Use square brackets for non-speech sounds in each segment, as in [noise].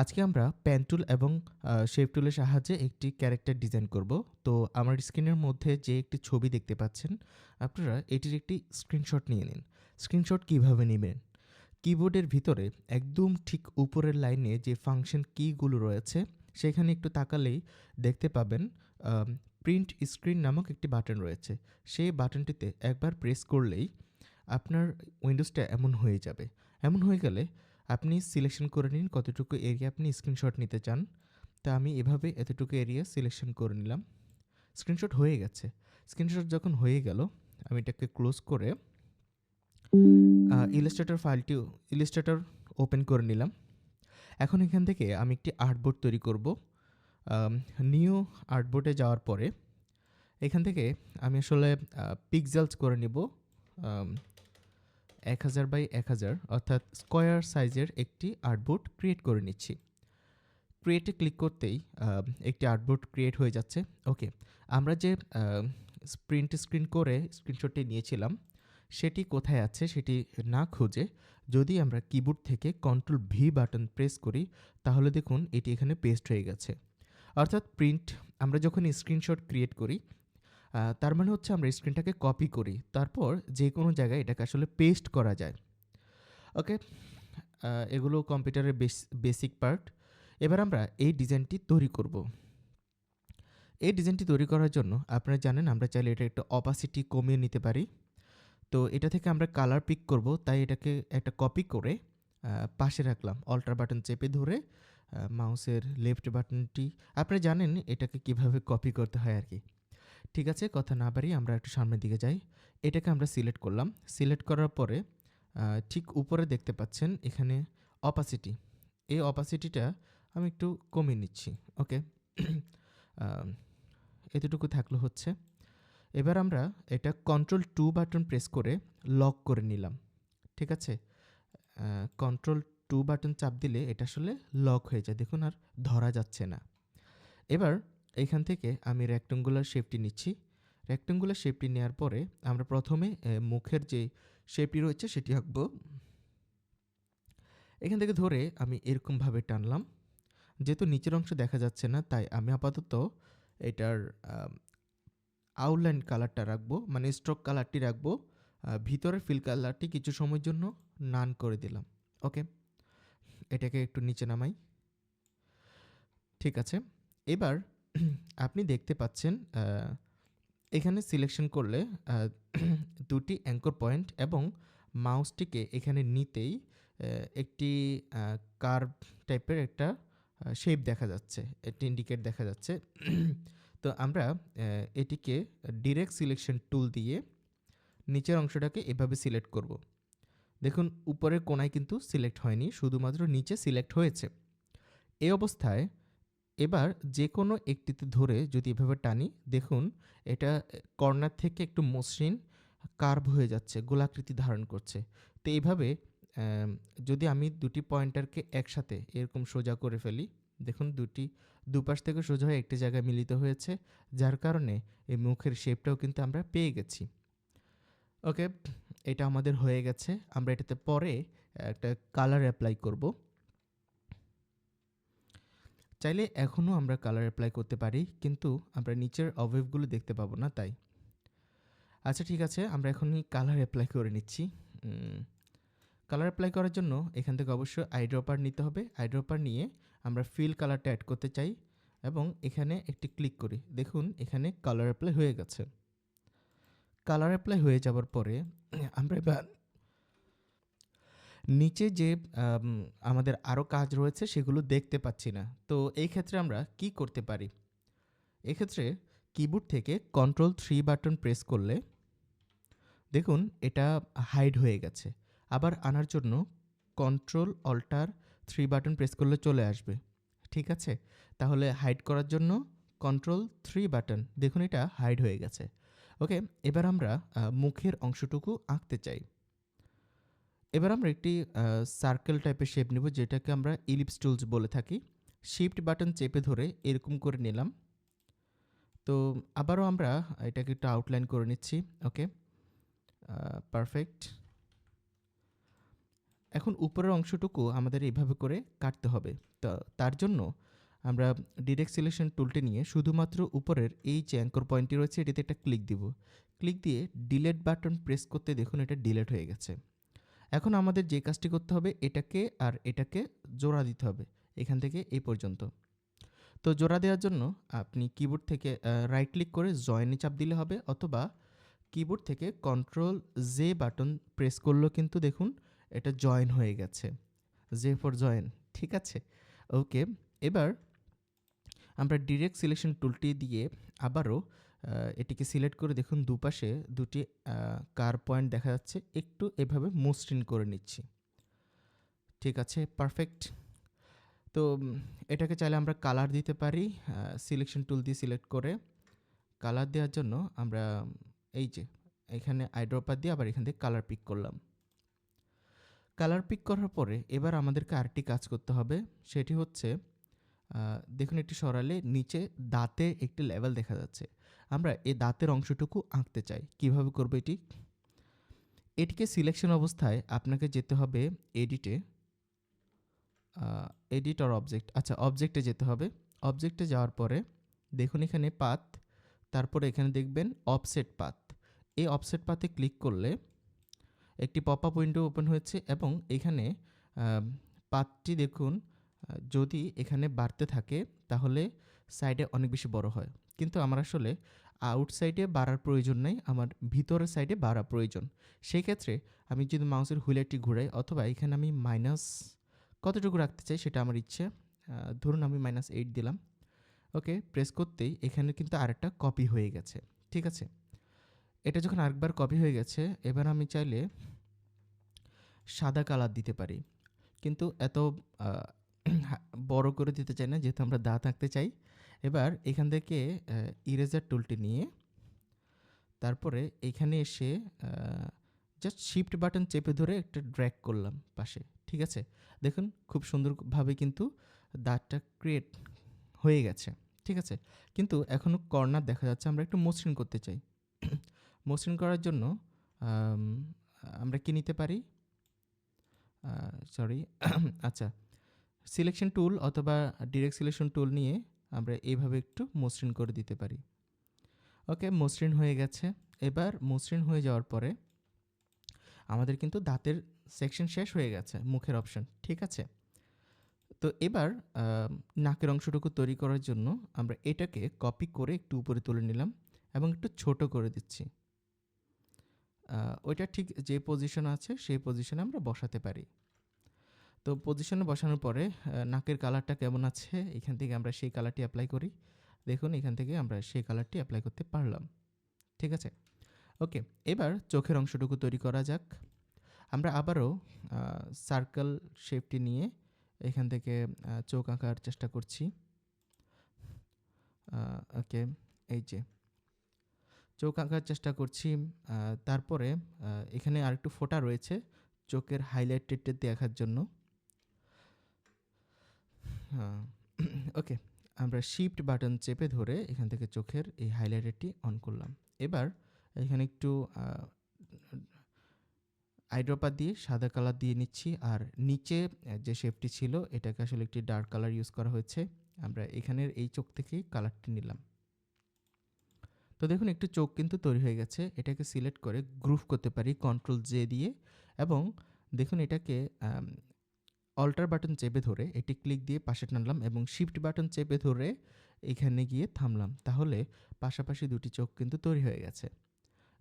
আজকে আমরা pen tool এবং শেপ টুলের সাহায্যে একটি ক্যারেক্টার ডিজাইন করব। তো আমার স্ক্রিনের মধ্যে যে একটি ছবি দেখতে পাচ্ছেন, আপনারা এটির একটি স্ক্রিনশট নিয়ে নিন। স্ক্রিনশট কীভাবে নেবেন? কিবোর্ডের ভিতরে একদম ঠিক উপরের লাইনে যে ফাংশন কিগুলো রয়েছে, সেখানে একটু তাকালেই দেখতে পাবেন প্রিন্ট স্ক্রিন নামক একটি বাটন রয়েছে। সেই বাটনটিতে একবার প্রেস করলেই আপনার উইন্ডোজটা এমন হয়ে যাবে। এমন হয়ে গেলে আপনি সিলেকশন করে নিন কতটুকু এরিয়া আপনি স্ক্রিনশট নিতে চান। তা আমি এভাবে এতটুকু এরিয়া সিলেকশন করে নিলাম। স্ক্রিনশট হয়ে গেছে। স্ক্রিনশট যখন হয়ে গেল, আমি এটাকে ক্লোজ করে ইলাস্ট্রেটর ফাইলটি ইলাস্ট্রেটর ওপেন করে নিলাম। এখন এখান থেকে আমি একটি আর্টবোর্ড তৈরি করব। নিউ আর্টবোর্ডে যাওয়ার পরে, এখান থেকে আমি আসলে পিকজেলস করে নিব। এক হাজার বাই এক হাজার, অর্থাৎ স্কোয়ার সাইজের একটি আর্টবোর্ড ক্রিয়েট করে নিচ্ছি। ক্রিয়েটে ক্লিক করতেই একটি আর্টবোর্ড ক্রিয়েট হয়ে যাচ্ছে। ওকে, আমরা যে প্রিন্ট স্ক্রিন করে স্ক্রিনশটটি নিয়েছিলাম, সেটি কোথায় আছে সেটি না খুঁজে যদি আমরা কিবোর্ড থেকে কন্ট্রোল ভি বাটন প্রেস করি, তাহলে দেখুন এটি এখানে পেস্ট হয়ে গেছে। অর্থাৎ প্রিন্ট, আমরা যখন স্ক্রিনশট ক্রিয়েট করি তার মানে হচ্ছে আমরা স্ক্রিনটাকে কপি করি। তারপর যে কোনো জায়গায় এটাকে আসলে পেস্ট করা যায়। ওকে এগুলো কম্পিউটারের বেসিক পার্ট এবার আমরা এই ডিজাইনটি তৈরি করব। এই ডিজাইনটি তৈরি করার জন্য আপনারা জানেন আমরা চাইলে এটা একটা অপাসিটি কমিয়ে নিতে পারি। তো এটা থেকে আমরা কালার পিক করব, তাই এটাকে একটা কপি করে পাশে রাখলাম। অল্টার বাটন চেপে ধরে মাউসের লেফট বাটনটি আপনারা জানেন এটাকে কীভাবে কপি করতে হয় আর কি। ঠিক আছে, কথা না বাড়িয়ে আমরা একটু সামনের দিকে যাই। এটাকে আমরা সিলেক্ট করলাম। সিলেক্ট করার পরে ঠিক উপরে দেখতে পাচ্ছেন এখানে অপাসিটি এই অপাসিটিটা আমি একটু কমিয়ে নিচ্ছি, ওকে? এতটুকু থাকল হচ্ছে। এবার আমরা এটা কন্ট্রোল টু বাটন প্রেস করে লক করে নিলাম, ঠিক আছে? কন্ট্রোল টু বাটন চাপ দিলে এটা আসলে লক হয়ে যায়। দেখুন আর ধরা যাচ্ছে না। এবার এইখান থেকে আমি রেক্টেঙ্গুলার শেপটি নিচ্ছি। রেক্টেঙ্গুলার শেপটি নেওয়ার পরে আমরা প্রথমে মুখের যে শেপটি রয়েছে সেটি আঁকব। এখান থেকে ধরে আমি এরকমভাবে টানলাম। যেহেতু নিচের অংশ দেখা যাচ্ছে না, তাই আমি আপাতত এটার আউটলাইন কালারটা রাখব মানে স্ট্রোক কালারটি রাখব। ভিতরের ফিল কালারটি কিছু সময়ের জন্য নান করে দিলাম। ওকে এটাকে একটু নিচে নামাই। ঠিক আছে। এবার আপনি দেখতে পাচ্ছেন এখানে সিলেকশন করলে দুটি অ্যাঙ্কর পয়েন্ট এবং মাউসটিকে এখানে নিতেই একটি কার্ভ টাইপের একটা শেপ দেখা যাচ্ছে, একটি ইন্ডিকেট দেখা যাচ্ছে। তো আমরা এটিকে ডিরেক্ট সিলেকশন টুল দিয়ে নিচের অংশটাকে এভাবে সিলেক্ট করব। দেখুন, উপরের কোনায় কিন্তু সিলেক্ট হয়নি, শুধুমাত্র নিচে সিলেক্ট হয়েছে। এই অবস্থায় এবার যে কোনো একটিতে ধরে যদি এভাবে টানি, দেখুন এটা কর্নার থেকে একটু মসৃণ কার্ভ হয়ে যাচ্ছে, গোলাকৃতি ধারণ করছে। তো এইভাবে যদি আমি দুটি পয়েন্টারকে একসাথে এরকম সোজা করে ফেলি, দেখুন দুটি, দুপাশ থেকে সোজা হয়ে একটি জায়গায় মিলিত হয়েছে, যার কারণে এই মুখের শেপটাও কিন্তু আমরা পেয়ে গেছি। ওকে এটা আমাদের হয়ে গেছে, আমরা এটাতে পরে একটা কালার অ্যাপ্লাই করব। চাইলে এখনও আমরা কালার অ্যাপ্লাই করতে পারি, কিন্তু আমরা নিচের অবয়েভগুলো দেখতে পাবো না, তাই। আচ্ছা ঠিক আছে, আমরা এখনই কালার অ্যাপ্লাই করে নিচ্ছি। কালার অ্যাপ্লাই করার জন্য এখান থেকে অবশ্যই আইড্রপার নিতে হবে। আইড্রপার নিয়ে আমরা ফিল কালারটা অ্যাড করতে চাই এবং এখানে একটি ক্লিক করি। দেখুন, এখানে কালার অ্যাপ্লাই হয়ে গেছে। কালার অ্যাপ্লাই হয়ে যাওয়ার পরে আমরা এবার নিচে যে আমাদের আরও কাজ রয়েছে সেগুলো দেখতে পাচ্ছি না। তো এই ক্ষেত্রে আমরা কি করতে পারি? এক্ষেত্রে কিবোর্ড থেকে কন্ট্রোল থ্রি বাটন প্রেস করলে দেখুন এটা হাইড হয়ে গেছে। আবার আনার জন্য control alt three button press করলে চলে আসবে। ঠিক আছে? তাহলে হাইড করার জন্য কন্ট্রোল থ্রি বাটন দেখুন এটা হাইড হয়ে গেছে। ওকে এবার আমরা মুখের অংশটুকু আঁকতে চাই। এবার আমরা একটি সার্কেল টাইপের শেপ নেব, যেটাকে আমরা ইলিপস টুলস বলে থাকি। শিফট বাটন চেপে ধরে এরকম করে নিলাম। তো আবারও আমরা এটাকে একটু আউটলাইন করে নিচ্ছি ওকে পারফেক্ট এখন উপরের অংশটুকু আমাদের এইভাবে করে কাটতে হবে। তো তার জন্য আমরা ডিরেক্ট সিলেকশন টুলটি নিয়ে শুধুমাত্র উপরের এই যে অ্যাঙ্কর পয়েন্টটি রয়েছে, এটিতে একটা ক্লিক দিব। ক্লিক দিয়ে ডিলেট বাটন প্রেস করতে দেখুন, এটা ডিলেট হয়ে গেছে। এখন আমাদের যে কাজটি করতে হবে, এটাকে আর এটাকে জোড়া দিতে হবে, এখান থেকে এই পর্যন্ত। তো জোড়া দেওয়ার জন্য আপনি কিবোর্ড থেকে রাইট ক্লিক করে জয়েনে চাপ দিলে হবে, অথবা কিবোর্ড থেকে কন্ট্রোল জে বাটন প্রেস করলেও কিন্তু দেখুন এটা জয়েন হয়ে গেছে। জে ফর জয়েন ঠিক আছে? ওকে এবার আমরা ডিরেক্ট সিলেকশন টুলটি দিয়ে আবারও এটিকে সিলেক্ট করে দেখুন দুপাশে দুটি কার পয়েন্ট দেখা যাচ্ছে। একটু এভাবে মসৃণ করে নিচ্ছি। ঠিক আছে পারফেক্ট তো এটাকে চাইলে আমরা কালার দিতে পারি সিলেকশন টুল দিয়ে সিলেক্ট করে। কালার দেওয়ার জন্য আমরা, এই যে, এখানে আইড্রপার দিয়ে আবার এখান থেকে কালার পিক করলাম। কালার পিক করার পরে এবার আমাদেরকে আরেকটি কাজ করতে হবে। সেটি হচ্ছে দেখুন একটি সরালে নিচে দাঁতে একটি লেভেল দেখা যাচ্ছে। আমরা এই দাঁতের অংশটুকু আঁকতে চাই। কীভাবে করব এটি? এটিকে সিলেকশন অবস্থায় আপনাকে যেতে হবে এডিটে এডিট অর অবজেক্ট আচ্ছা অবজেক্টে যেতে হবে। অবজেক্টে যাওয়ার পরে দেখুন এখানে পাত, তারপরে এখানে দেখবেন অফসেট পাত। এই অফসেট পাতে ক্লিক করলে একটি পপ আপ উইন্ডো ওপেন হয়েছে এবং এখানে পাতটি দেখুন যদি এখানে বাড়তে থাকে তাহলে সাইডে অনেক বেশি বড় হয়। কিন্তু আমার আসলে আউটসাইডে বাড়ার প্রয়োজন নেই, আমার ভিতরের সাইডে বাড়া প্রয়োজন। সেই ক্ষেত্রে আমি যদি মাউসের হুইলারটি ঘুরাই অথবা এখানে আমি মাইনাস কতটুকু রাখতে চাই সেটা আমার ইচ্ছে ধরুন আমি মাইনাস এইট দিলাম ওকে প্রেস করতেই এখানে কিন্তু আরেকটা কপি হয়ে গেছে, ঠিক আছে? এটা যখন আরেকবার কপি হয়ে গেছে, এবার আমি চাইলে সাদা কালার দিতে পারি। কিন্তু এত [clears throat] বড় করে দিতে চাই না, যেহেতু আমরা দাঁত আঁকতে চাই এবার এখান থেকে ইরেজার টুলটি নিয়ে তারপরে এখানে এসে জাস্ট শিফট বাটন চেপে ধরে একটা ড্র্যাগ করলাম পাশে, ঠিক আছে? দেখুন খুব সুন্দরভাবে কিন্তু দাঁতটা ক্রিয়েট হয়ে গেছে, ঠিক আছে? কিন্তু এখনও কর্নার দেখা যাচ্ছে, আমরা একটু মসৃণ করতে চাই। [coughs] মসৃণ করার জন্য আমরা কি নিতে পারি? সরি [coughs] আচ্ছা সিলেকশন টুল অথবা ডিরেক্ট সিলেকশন টুল নিয়ে আমরা এইভাবে একটু মসৃণ করে দিতে পারি। ওকে, মসৃণ হয়ে গেছে। এবার মসৃণ হয়ে যাওয়ার পরে আমাদের কিন্তু দাঁতের সেকশন শেষ হয়ে গেছে, মুখের অপশন, ঠিক আছে? তো এবার নাকের অংশটুকু তৈরি করার জন্য আমরা এটাকে কপি করে একটু উপরে তুলে নিলাম এবং একটু ছোট করে দিচ্ছি। ওইটা ঠিক যে পজিশন আছে, সেই পজিশনে আমরা বসাতে পারি। তো পজিশনে বসানোর পরে নাকের কালারটা কেমন আছে, এখান থেকে আমরা সেই কালারটি অ্যাপ্লাই করি। দেখুন, এখান থেকে আমরা সেই কালারটি অ্যাপ্লাই করতে পারলাম। ঠিক আছে? ওকে এবার চোখের অংশটুকু তৈরি করা যাক। আমরা আবারও সার্কেল শেপটি নিয়ে এখান থেকে চোখ আঁকার চেষ্টা করছি। ওকে এই যে। চোখ আঁকার চেষ্টা করছি তারপরে এখানে আরেকটু ফোঁটা রয়েছে চোখের হাইলাইটেড দেখার জন্য। হ্যাঁ। [clears throat] ওকে আমরা শিফট বাটন চেপে ধরে এখান থেকে চোখের এই হাইলাইটারটি অন করলাম। এবার এখানে একটু আইড্রপার দিয়ে সাদা কালার দিয়ে নিচ্ছি আর নিচে যে শেপটি ছিল এটাকে আসলে একটি ডার্ক কালার ইউজ করা হয়েছে। আমরা এখানের এই চোখ থেকেই কালারটি নিলাম। তো দেখুন, একটু চোখ কিন্তু তৈরি হয়ে গেছে। এটাকে সিলেক্ট করে গ্রুপ করতে পারি কন্ট্রোল জে দিয়ে। এবং দেখুন, এটাকে অল্টার বাটন চেপে ধরে এটি ক্লিক দিয়ে পাশে টানলাম এবং শিফট বাটন চেপে ধরে এখানে গিয়ে থামলাম। তাহলে পাশাপাশি দুটি চোখ কিন্তু তৈরি হয়ে গেছে।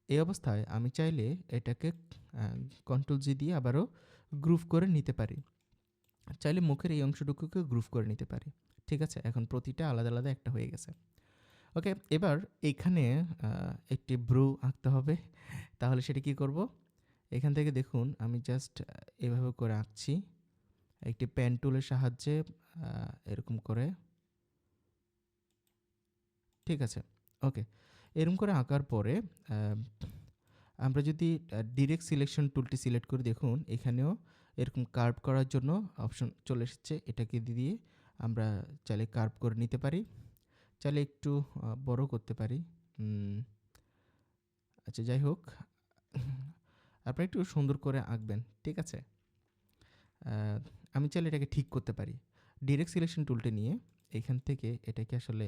এই অবস্থায় আমি চাইলে এটাকে কন্ট্রোল জি দিয়ে আবারও গ্রুপ করে নিতে পারি। চাইলে মুখের এই অংশটুকুকে গ্রুপ করে নিতে পারি। ঠিক আছে, এখন প্রতিটা আলাদা আলাদা একটা হয়ে গেছে। ওকে এবার এখানে একটি ব্রু আঁকতে হবে। তাহলে সেটা কি করব? এখান থেকে দেখুন, আমি জাস্ট এভাবে করে আঁকছি। একটি পেন টুলের সাহায্যে এরকম করে। ঠিক আছে? ওকে এরকম করে আঁকার পরে আমরা যদি ডিরেক্ট সিলেকশন টুলটি সিলেক্ট করে দেখুন, এখানেও এরকম কার্ভ করার জন্য অপশন চলে এসেছে। এটাকে দিয়ে আমরা চাইলে কার্ভ করে নিতে পারি। চাইলে একটু বড় করতে পারি। আচ্ছা যাই হোক। আপনি একটু সুন্দর করে আঁকবেন। ঠিক আছে? আমি চাইলে এটাকে ঠিক করতে পারি। ডিরেক্ট সিলেকশন টুলটা নিয়ে এখান থেকে এটাকে আসলে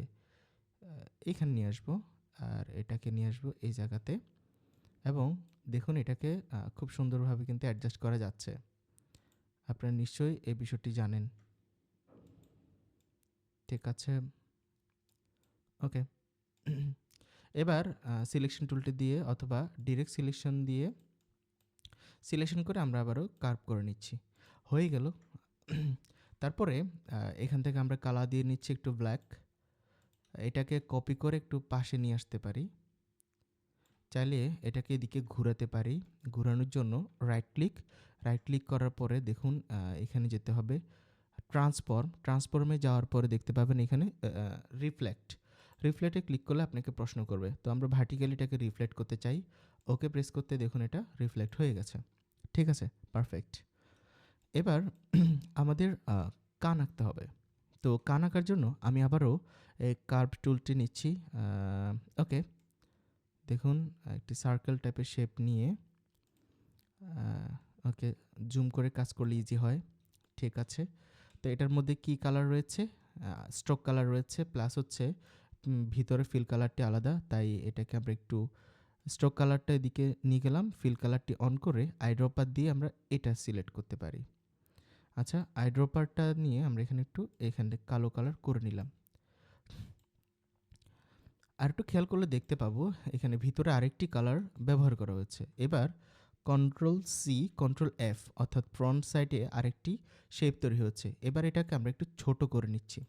এখানে নিয়ে আসব আর এটাকে নিয়ে আসব এই জায়গাতে। এবং দেখুন এটাকে খুব সুন্দরভাবে কিন্তু অ্যাডজাস্ট করা যাচ্ছে। আপনারা নিশ্চয়ই এই বিষয়টি জানেন। ঠিক আছে? ওকে। এবার সিলেকশন টুলটি দিয়ে অথবা ডিরেক্ট সিলেকশন দিয়ে সিলেকশন করে আমরা আবারও কার্ভ করে নিচ্ছি। হয়ে গেল। তারপরে এখান থেকে আমরা কালার দিয়ে নিচ্ছি একটু ব্ল্যাক এটাকে কপি করে একটু পাশে নিয়ে আসতে পারি। চাইলে এটাকে এদিকে ঘোরাতে পারি। ঘোরানোর জন্য রাইট ক্লিক রাইট ক্লিক করার পরে দেখুন এখানে যেতে হবে ট্রান্সফর্ম ট্রান্সফর্মে যাওয়ার পরে দেখতে পাবেন এখানে রিফ্লেক্ট রিফ্লেক্টে ক্লিক করলে আপনাকে প্রশ্ন করবে, তো আমরা ভার্টিক্যালি এটাকে রিফ্লেক্ট করতে চাই? ওকে প্রেস করতে দেখুন এটা রিফ্লেক্ট হয়ে গেছে। ঠিক আছে? পারফেক্ট এবার [clears throat] আমাদের কান আঁকতে হবে। তো কান আঁকার জন্য আমি আবারও এই কার্ভ টুলটি নিচ্ছি। ওকে। দেখুন, একটি সার্কেল টাইপের শেপ নিয়ে ওকে জুম করে কাজ করলে ইজি হয়। ঠিক আছে। তো এটার মধ্যে কি কালার রয়েছে? স্ট্রোক কালার রয়েছে প্লাস হচ্ছে ভিতরে ফিল কালারটি আলাদা, তাই এটাকে আমরা একটু স্ট্রোক কালারটা এদিকে নিয়ে গেলাম। ফিল কালারটি অন করে আইড্রপার দিয়ে আমরা এটা সিলেক্ট করতে পারি। আচ্ছা আইড্রপারটা নিয়ে আমরা এখানে একটু এখানে কালো কালার করে নিলাম। আর একটু খেয়াল করলে দেখতে পাবো, এখানে ভিতরে আরেকটি কালার ব্যবহার করা হয়েছে। এবার কন্ট্রোল সি কন্ট্রোল এফ অর্থাৎ ফ্রন্ট সাইডে আরেকটি শেপ তৈরি হচ্ছে এবার এটাকে আমরা একটু ছোট করে নিচ্ছি।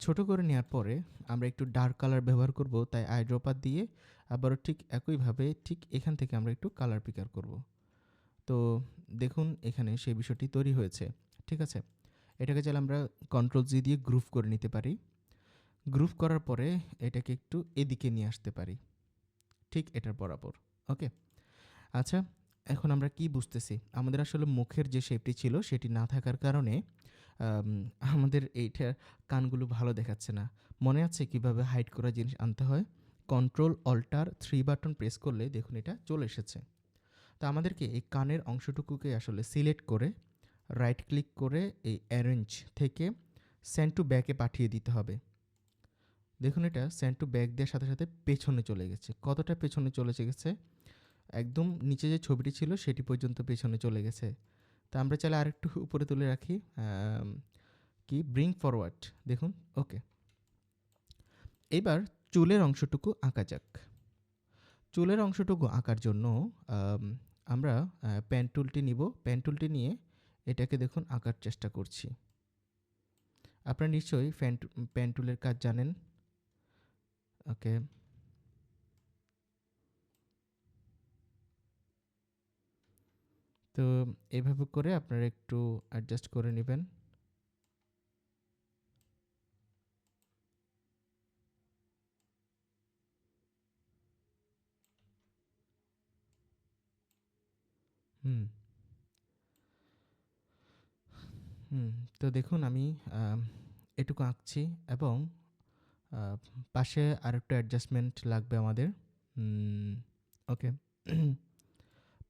ছোট করে নেওয়ার পরে আমরা একটু ডার্ক কালার ব্যবহার করব, তাই আইড্রপার দিয়ে আবারও ঠিক একইভাবে ঠিক এখান থেকে আমরা একটু কালার পিকার করব। তো দেখুন, এখানে সেই বিষয়টি তৈরি হয়েছে। ঠিক আছে? এটাকে চাইলে আমরা কন্ট্রোল জি দিয়ে গ্রুপ করে নিতে পারি। গ্রুপ করার পরে এটাকে একটু এদিকে নিয়ে আসতে পারি। ঠিক এটার বরাবর, ওকে? আচ্ছা এখন আমরা কি বুঝতেছি? আমাদের আসলে মুখের যে শেপটি ছিল সেটি না থাকার কারণে আমাদের এইটার কানগুলো ভালো দেখাচ্ছে না। মনে আছে কীভাবে হাইড করা জিনিস আনতে হয়? Control alt three button press করলে দেখুন এটা চলে এসেছে। তো আমাদেরকে এই কানের অংশটুকুকে আসলে সিলেক্ট করে রাইট ক্লিক করে এই অ্যারেঞ্জ থেকে সেন্ড টু ব্যাকে পাঠিয়ে দিতে হবে। দেখুন এটা সেন্ড টু ব্যাক দেওয়ার সাথে সাথে পেছনে চলে গেছে। কতটা পেছনে চলে গেছে? একদম নিচে যে ছবিটি ছিল সেটি পর্যন্ত পেছনে চলে গেছে। তা আমরা চাইলে আরেকটু উপরে তুলে রাখি। কি? ব্রিং ফরওয়ার্ড দেখুন ওকে এবার চুলের অংশটুকু আঁকা যাক। চুলের অংশটুকু আঁকার জন্য আমরা পেন টুলটি নিব। পেন টুলটি নিয়ে এটাকে দেখুন আঁকার চেষ্টা করছি। আপনারা নিশ্চয়ই ফ্যান পেন টুলের কাজ জানেন। ওকে। তো এইভাবে করে আপনারা একটু অ্যাডজাস্ট করে নেবেন। হুম। হুম, তো দেখুন আমি এটুকু আঁকছি এবং পাশে আরেকটু অ্যাডজাস্টমেন্ট লাগবে আমাদের। ওকে।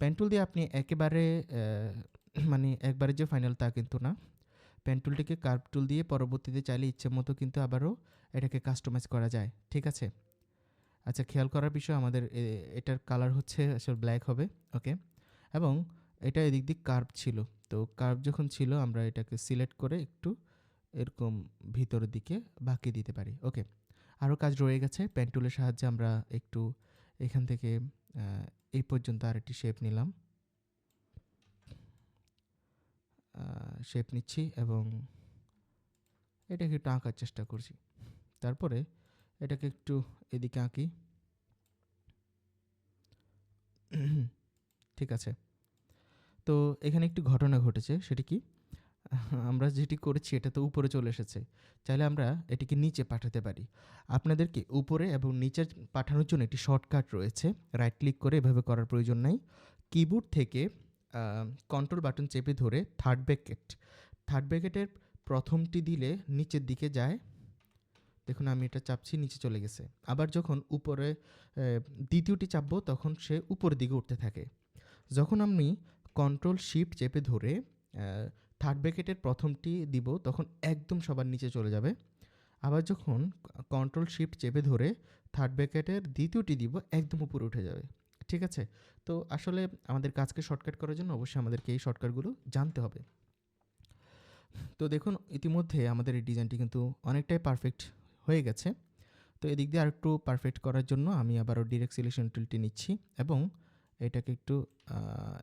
পেন্টুল দিয়ে আপনি একেবারে মানে একবারে যে ফাইনাল তা কিন্তু না। পেন্টুলটিকে কার্ভ টুল দিয়ে পরবর্তীতে চাইলে ইচ্ছে মতো কিন্তু আবারও এটাকে কাস্টমাইজ করা যায়, ঠিক আছে? আচ্ছা খেয়াল করার বিষয় আমাদের এটার কালার হচ্ছে আসলে ব্ল্যাক হবে, ওকে? এবং এটা এদিক দিক কার্ভ ছিল। তো কার্ভ যখন ছিল, আমরা এটাকে সিলেক্ট করে একটু এরকম ভিতরের দিকে বাকি দিতে পারি। ওকে আরও কাজ রয়ে গেছে। পেন্টুলের সাহায্যে আমরা একটু এখান থেকে এই পর্যন্ত আর একটি শেপ নিলাম শেপ নিচ্ছি এবং এটাকে একটু আঁকার চেষ্টা করছি। তারপরে এটাকে একটু এদিকে আঁকি। ঠিক আছে। তো এখানে একটি ঘটনা ঘটেছে, সেটি কি? আমরা যেটি করেছি, এটা তো উপরে চলে এসেছে। চাইলে আমরা এটিকে নিচে পাঠাতে পারি। আপনাদেরকে উপরে এবং নিচে পাঠানোর জন্য একটি শর্টকাট রয়েছে। রাইট ক্লিক করে এভাবে করার প্রয়োজন নাই। কিবোর্ড থেকে কন্ট্রোল বাটন চেপে ধরে থার্ড ব্যাকেট থার্ড ব্যাকেটের প্রথমটি দিলে নিচের দিকে যায়। দেখুন, আমি এটা চাপছি, নিচে চলে গেছে। আবার যখন উপরে দ্বিতীয়টি চাপবো, তখন সে উপরের দিকে উঠতে থাকে। যখন আমি কন্ট্রোল শিফট চেপে ধরে থার্ড ব্র্যাকেটের প্রথমটি দিব, তখন একদম সবার নিচে চলে যাবে। আবার যখন কন্ট্রোল শিফট চেপে ধরে থার্ড ব্র্যাকেটের দ্বিতীয়টি দিব, একদম উপরে উঠে যাবে। ঠিক আছে? তো আসলে আমাদের কাজকে শর্টকাট করার জন্য অবশ্যই আমাদেরকে এই শর্টকাটগুলো জানতে হবে। তো দেখুন, ইতিমধ্যে আমাদের এই ডিজাইনটি কিন্তু অনেকটাই পারফেক্ট হয়ে গেছে। তো এদিক দিয়ে আরেকটু পারফেক্ট করার জন্য আমি আবারও ডিরেক্ট সিলেকশন টুলটি নিচ্ছি এবং এটাকে একটু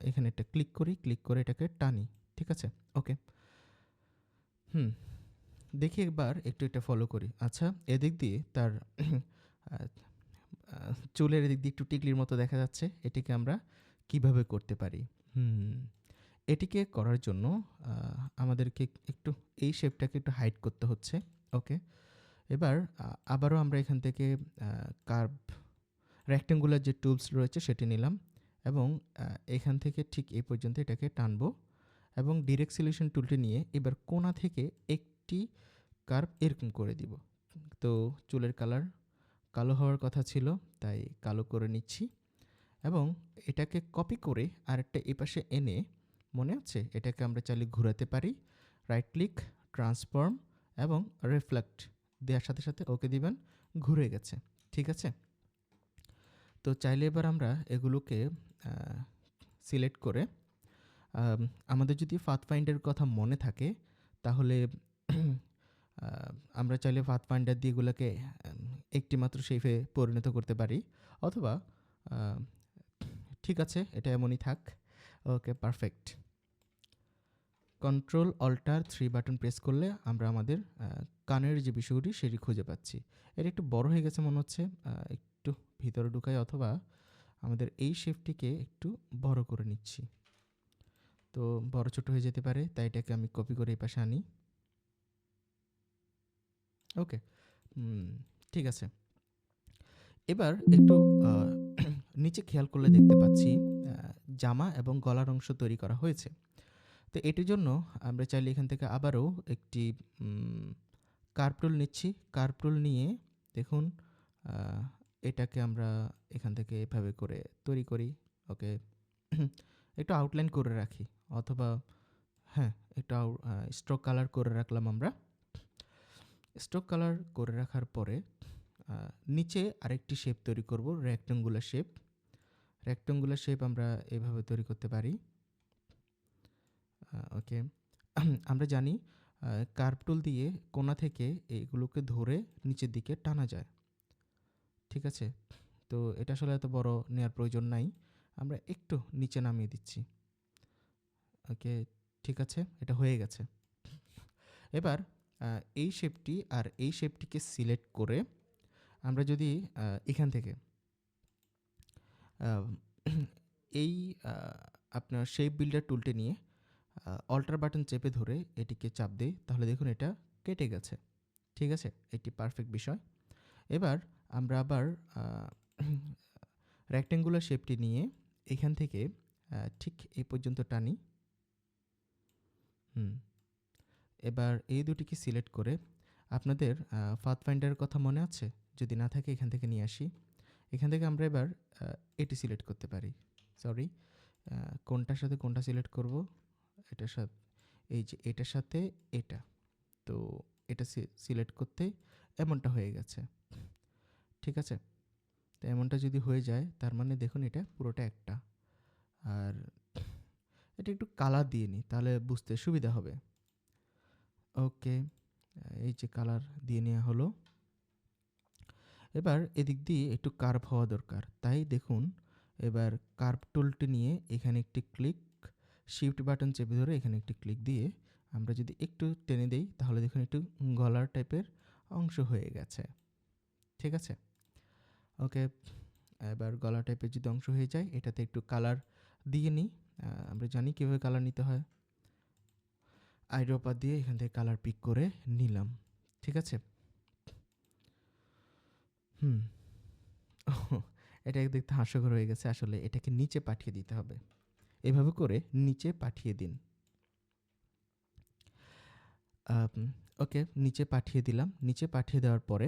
এখানে একটা ক্লিক করি, ক্লিক করে এটাকে টানি, ঠিক আছে? ওকে। হুম, দেখি একবার একটু এটা ফলো করি। আচ্ছা এদিক দিয়ে তার চুলের এদিক দিয়ে একটু টিকলির মতো দেখা যাচ্ছে, এটিকে আমরা কীভাবে করতে পারি? হুম, এটিকে করার জন্য আমাদেরকে একটু এই শেপটাকে একটু হাইড করতে হচ্ছে, ওকে? এবার আবারও আমরা এখান থেকে কার্ভ রেক্টেঙ্গুলার যে টুলস রয়েছে সেটি নিলাম। এবং এখান থেকে ঠিক এই পর্যন্ত এটাকে টানবো এবং ডিরেক্ট সিলেকশন টুলটি নিয়ে এবার কোণা থেকে একটি কার্ভ এরকম করে দিব। তো চুলের কালার কালো হওয়ার কথা ছিল, তাই কালো করে নিচ্ছি এবং এটাকে কপি করে আরেকটা এপাশে এনে মনে আছে? এটাকে আমরা চাইলে ঘোরাতে পারি। রাইট ক্লিক, ট্রান্সফর্ম এবং রিফ্লেক্ট দেওয়ার সাথে সাথে ওকে দিবেন, ঘুরে গেছে। ঠিক আছে? তো চাইলে এবার আমরা এগুলোকে সিলেক্ট করে আমাদের যদি ফাথ ফাইন্ডের কথা মনে থাকে, তাহলে আমরা চাইলে ফাথ ফাইন্ডার দিয়ে এগুলোকে একটি মাত্র শেফে পরিণত করতে পারি। অথবা ঠিক আছে, এটা এমনই থাক। Okay perfect control alt three button press করলে আমরা আমাদের কানের যে বিষয়গুলি, সেটি খুঁজে পাচ্ছি। এটা একটু বড় হয়ে গেছে মনে হচ্ছে একটু ভিতরে ঢুকাই অথবা আমাদের এই শেপটিকে একটু বড় করে নিচ্ছি। তো বড় ছোট হয়ে যেতে পারে, তাই এটাকে আমি কপি করে এই পাশে আনি। ওকে ঠিক আছে। এবার একটু [clears throat] নিচে খেয়াল করলে দেখতে পাচ্ছি জামা এবং গলার অংশ তৈরি করা হয়েছে। তো এটির জন্য আমরা চাইলে এখান থেকে আবারও একটি কার্পটুল নিচ্ছি। কার্পটুল নিয়ে দেখুন এটাকে আমরা এখান থেকে এভাবে করে তৈরি করি, ওকে? [clears throat] একটু আউটলাইন করে রাখি, অথবা হ্যাঁ একটু স্ট্রোক কালার করে রাখলাম আমরা। স্ট্রোক কালার করে রাখার পরে নিচে আরেকটি শেপ তৈরি করব রেক্টেঙ্গুলার শেপ রেক্টেঙ্গুলার শেপ আমরা এভাবে তৈরি করতে পারি। ওকে? [clears throat] আমরা জানি কার্ভ টুল দিয়ে কোনা থেকে এগুলোকে ধরে নিচের দিকে টানা যায়। ঠিক আছে? তো এটা আসলে এত বড় নেওয়ার প্রয়োজন নাই। আমরা একটু নিচে নামিয়ে দিচ্ছি। ওকে, ঠিক আছে? এটা হয়ে গেছে। এবার এই শেপটি আর এই শেপটিকে সিলেক্ট করে আমরা যদি এখান থেকে এই আপনার শেপ বিল্ডার টুলটি নিয়ে অল্টার বাটন চেপে ধরে এটিকে চাপ দিই, তাহলে দেখুন এটা কেটে গেছে। ঠিক আছে? এটি পারফেক্ট বিষয়। এবার আমরা আবার রেক্টেঙ্গুলার শেপটি নিয়ে এখান থেকে ঠিক এই পর্যন্ত টানি। হুম। এবার এই দুটিকে সিলেক্ট করে আপনাদের ফাথ ফাইন্ডারের কথা মনে আছে? যদি না থাকে এখান থেকে নিয়ে আসি। এখান থেকে আমরা এবার এটি সিলেক্ট করতে পারি। সরি কোনটার সাথে কোনটা সিলেক্ট করব? এটার সাথে, এই যে এটার সাথে এটা। তো এটা সিলেক্ট করতে এমনটা হয়ে গেছে। ঠিক আছে? তো এমনটা যদি হয়ে যায়, তার মানে দেখুন এটা পুরোটা একটা। আর এটা একটু কালার দিয়ে নিই, তাহলে বুঝতে সুবিধা হবে। ওকে, এই যে কালার দিয়ে নেওয়া হলো। এবার এদিক দিয়ে একটু কার্ভ হওয়া দরকার। তাই দেখুন, এবার কার্ভ টুলটি নিয়ে এখানে একটি ক্লিক শিফট বাটন চেপে ধরে এখানে একটি ক্লিক দিয়ে আমরা যদি একটু টেনে দেই, তাহলে দেখুন একটু গলার টাইপের অংশ হয়ে গেছে। ঠিক আছে? ওকে, এবার গলা টাইপের যদি অংশ হয়ে যায়, এটাতে একটু কালার দিয়ে নিই। আমরা জানি কীভাবে কালার নিতে হয়। আইড্রপার দিয়ে এখান থেকে কালার পিক করে নিলাম, ঠিক আছে? হুম, [laughs] এটা দেখতে হাস্যকর হয়ে গেছে। আসলে এটাকে নিচে পাঠিয়ে দিতে হবে। এভাবে করে নিচে পাঠিয়ে দিন। ওকে, নিচে পাঠিয়ে দিলাম। নিচে পাঠিয়ে দেওয়ার পরে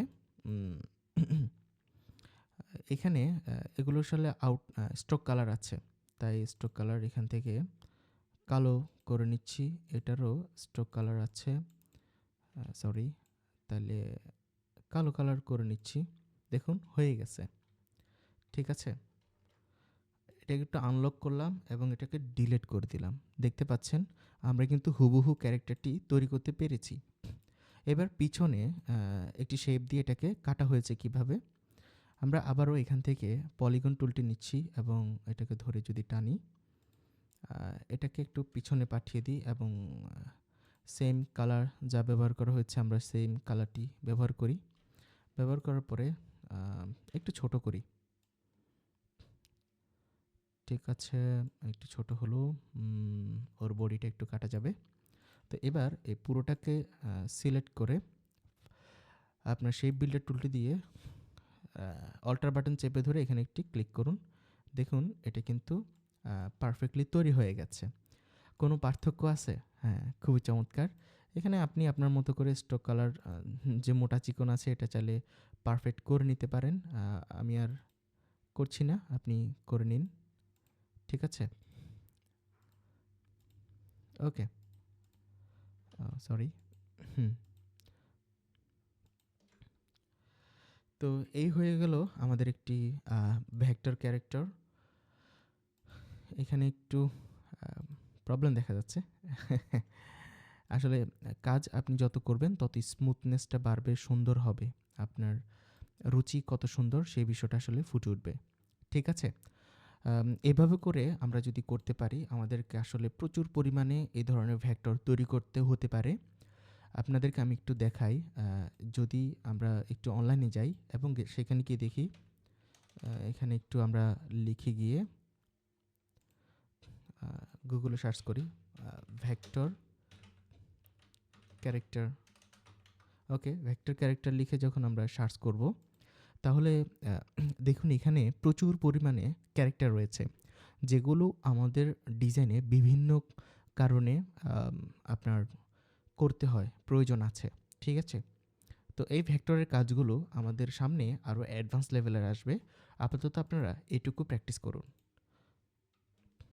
এখানে এগুলো আসলে আউট স্ট্রোক কালার আছে। তাই স্ট্রোক কালার এখান থেকে কালো করে নিচ্ছি। এটারও স্ট্রোক কালার আছে। সরি তাহলে কালো কালার করে নিচ্ছি। দেখুন, হয়ে গেছে। ঠিক আছে? এটাকে একটু আনলক করলাম এবং এটাকে ডিলিট করে দিলাম। দেখতে পাচ্ছেন? আমরা কিন্তু হুবহু ক্যারেক্টারটি তৈরি করতে পেরেছি। এবার পিছনে একটি শেপ দিয়ে এটাকে কাটা হয়েছে কীভাবে? আমরা আবারও এখান থেকে পলিগন টুলটি নিচ্ছি এবং এটাকে ধরে যদি টানি এটাকে একটু পিছনে পাঠিয়ে দিই এবং সেম কালার যা ব্যবহার করা হয়েছে আমরা সেম কালারটি ব্যবহার করি। ব্যবহার করার পরে একটু ছোট করি। ঠিক আছে, একটু ছোট হলো ওর বডিটা একটু কাটা যাবে। তো এবার এই পুরোটাকে সিলেক্ট করে আপনার শেপ বিল্ডার টুলটি দিয়ে অল্টার বাটন চেপে ধরে এখানে একটি ক্লিক করুন। দেখুন, এটা কিন্তু পারফেক্টলি তৈরি হয়ে গেছে। কোনো পার্থক্য আছে? হ্যাঁ খুবই চমৎকার। এখানে আপনি আপনার মতো করে স্টক কালার যে মোটা চিকন আছে, এটা চাইলে পারফেক্ট করে নিতে পারেন। আমি আর করছি না, আপনি করে নিন। ঠিক আছে? Okay sorry hmm. তো এই হয়ে গেল আমাদের একটি ভেক্টর ক্যারেক্টার এখানে একটু প্রবলেম দেখা যাচ্ছে। আসলে কাজ আপনি যত করবেন তত স্মুথনেসটা বাড়বে, সুন্দর হবে। আপনার রুচি কত সুন্দর, সেই বিষয়টা আসলে ফুটে উঠবে। ঠিক আছে? এভাবে করে আমরা যদি করতে পারি, আমাদেরকে আসলে প্রচুর পরিমাণে এই ধরনের ভেক্টর তৈরি করতে হতে পারে। আপনাদেরকে আমি একটু দেখাই যদি আমরা একটু অনলাইনে যাই এবং সেখানে গিয়ে দেখি এখানে একটু আমরা লিখে গিয়ে গুগলে সার্চ করি vector character okay vector character লিখে যখন আমরা সার্চ করব, তাহলে দেখুন এখানে প্রচুর পরিমাণে ক্যারেক্টার রয়েছে, যেগুলো আমাদের ডিজাইনে বিভিন্ন কারণে আপনার করতে হয়, প্রয়োজন আছে, ঠিক আছে? তো এই ভেক্টরের কাজগুলো আমাদের সামনে আরও অ্যাডভান্স লেভেলের আসবে। আপাতত আপনারা এটুকু প্র্যাকটিস করুন।